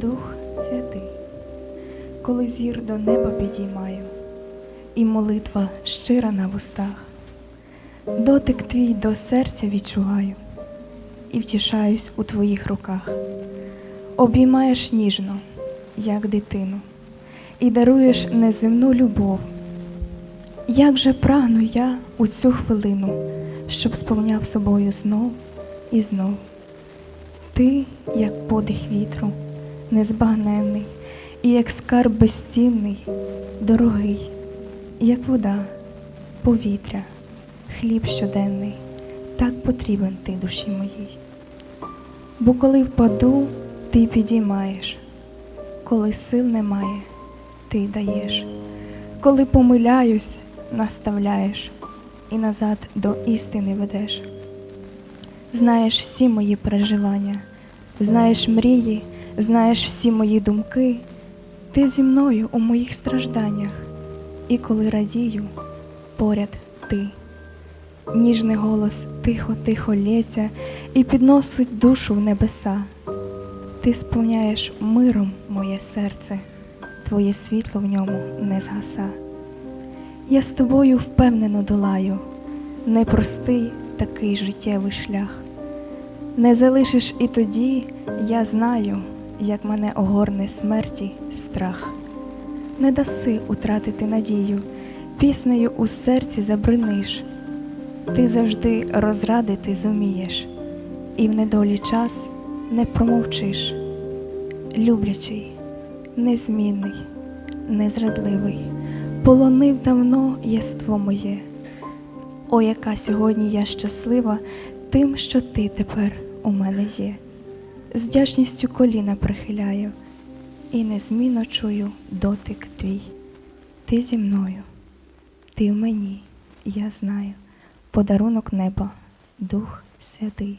Дух Святий, коли зір до неба підіймаю, і молитва щира на вустах, дотик твій до серця відчуваю і втішаюсь у твоїх руках, обіймаєш ніжно, як дитину, і даруєш неземну любов. Як же прагну я у цю хвилину, щоб сповняв собою знов і знов. Ти, як подих вітру, незбагненний, і як скарб безцінний, дорогий, як вода, повітря, хліб щоденний, так потрібен ти душі моїй. Бо коли впаду, ти підіймаєш, коли сил немає, ти даєш, коли помиляюсь, наставляєш і назад до істини ведеш. Знаєш всі мої переживання, знаєш мрії, знаєш всі мої думки. Ти зі мною у моїх стражданнях, і коли радію, поряд ти. Ніжний голос тихо-тихо лється і підносить душу в небеса. Ти сповняєш миром моє серце, твоє світло в ньому не згаса. Я з тобою впевнено долаю, непростий такий життєвий шлях. Не залишиш і тоді, я знаю, як мене огорне смерті страх. Не даси утратити надію, піснею у серці забриниш. Ти завжди розрадити зумієш, і в недолі час не промовчиш. Люблячий, незмінний, незрадливий, полонив давно єство моє. О, яка сьогодні я щаслива тим, що ти тепер у мене є. З вдячністю коліна прихиляю і незмінно чую дотик твій. Ти зі мною, ти в мені, я знаю, подарунок неба, Дух Святий.